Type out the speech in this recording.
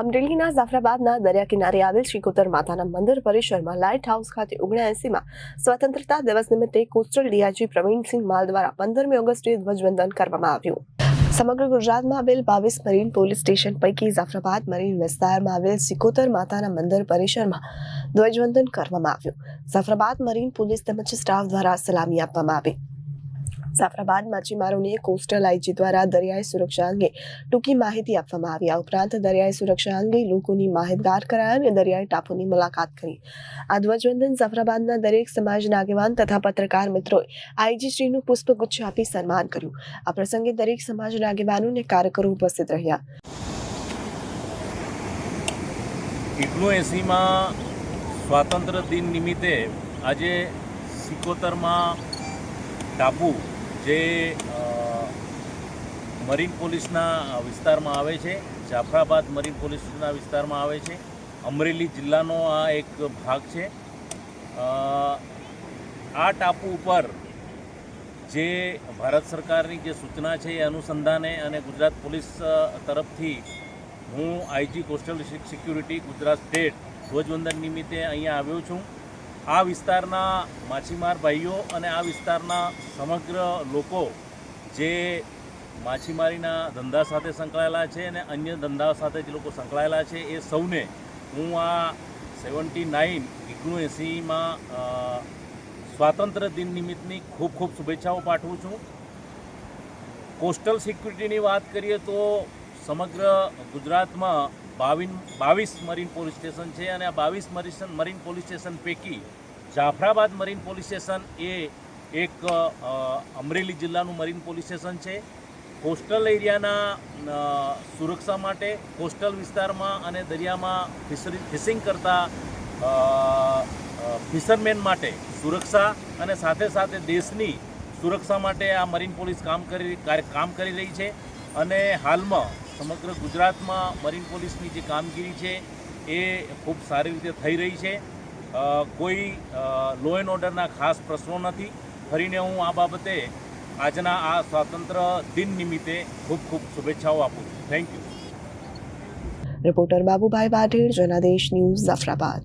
અમરેલીના જાફરાબાદના દરિયા કિનારે આવેલ શ્રીકોતર માતાના મંદિર પરિસરમાં લાઇટ હાઉસ ખાતે ઓગણએસીમાં સ્વતંત્રતા દિવસ નિમિત્તે કોસ્ટલ ડીઆઈજી પ્રવીણસિંહ માલ દ્વારા પંદરમી ઓગસ્ટે ધ્વજવંદન કરવામાં આવ્યું. સમગ્ર ગુજરાતમાં આવેલ બાવીસ મરીન પોલીસ સ્ટેશન પૈકી જાફરાબાદ મરીન વિસ્તારમાં આવેલ સિકોતર માતાના મંદિર પરિસરમાં ધ્વજવંદન કરવામાં આવ્યું. જાફરાબાદ મરીન પોલીસ તેમજ સ્ટાફ દ્વારા સલામી આપવામાં આવી. જાફરાબાદ માછીમારોને કોસ્ટલ આઈજી દ્વારા દરિયાઈ સુરક્ષા અંગે ટૂંકી માહિતી આપવામાં આવી. આ ઉપરાંત દરિયાઈ સુરક્ષા અંગે લોકોની માહિતગાર કરાયા અને દરિયાઈ ટાપુની મુલાકાત કરી. આ ધ્વજવંદન જાફરાબાદના દરેક સમાજના આગેવાન તથા પત્રકાર મિત્રોએ આઈજી શ્રીનું પુષ્પગુચ્છ આપી સન્માન કર્યું. આ પ્રસંગે દરેક સમાજના આગેવાનો અને કાર્યકરો ઉપસ્થિત રહ્યા. એકનું એંસીમાં સ્વાતંત્ર્ય દિન નિમિત્તે આજે સિકોતરમાં ટાપુ જે મરીન પોલીસના વિસ્તારમાં આવે છે, જાફરાબાદ મરીન પોલીસના વિસ્તારમાં આવે છે, અમરેલી જિલ્લાનો આ એક ભાગ છે. આ ટાપુ ઉપર જે ભારત સરકારની જે સૂચના છે એ અનુસંધાને અને ગુજરાત પોલીસ તરફથી હું IG coastal security Gujarat state ધ્વજવંદન નિમિત્તે અહીંયા આવ્યો છું. આ વિસ્તારના માછીમાર ભાઈઓ અને આ વિસ્તારના સમગ્ર લોકો જે માછીમારીના ધંધા સાથે સંકળાયેલા છે અને અન્ય ધંધા સાથે જે લોકો સંકળાયેલા છે, એ સૌને હું આ સેવન્ટી નાઇન એંસીમાં સ્વાતંત્ર્ય દિન નિમિત્તની ખૂબ ખૂબ શુભેચ્છાઓ પાઠવું છું. કોસ્ટલ સિક્યુરિટીની વાત કરીએ તો સમગ્ર ગુજરાતમાં બાવીન બાવીસ મરીન પોલીસ સ્ટેશન છે અને આ બાવીસ મરીન મરીન પોલીસ સ્ટેશન પૈકી જાફરાબાદ મરીન પોલીસ સ્ટેશન એ એક અમરેલી જિલ્લાનું મરીન પોલીસ સ્ટેશન છે. કોસ્ટલ એરિયાના સુરક્ષા માટે કોસ્ટલ વિસ્તારમાં અને દરિયામાં ફિશરી, ફિશિંગ કરતા ફિશરમેન માટે સુરક્ષા અને સાથે સાથે દેશની સુરક્ષા માટે આ મરીન પોલીસ કામ કરી કામ કરી રહી છે. અને હાલમાં સમગ્ર ગુજરાતમાં મરીન પોલીસની જે કામગીરી છે એ ખૂબ સારી રીતે થઈ રહી છે. કોઈ લો એન્ડ ઓર્ડરના ખાસ પ્રશ્નો નથી. ફરીને હું આ બાબતે આજના આ સ્વાતંત્ર્ય દિન નિમિત્તે ખૂબ ખૂબ શુભેચ્છાઓ આપું છું. Thank you reporter Babubhai Patil, Janadesh news Jafrabad.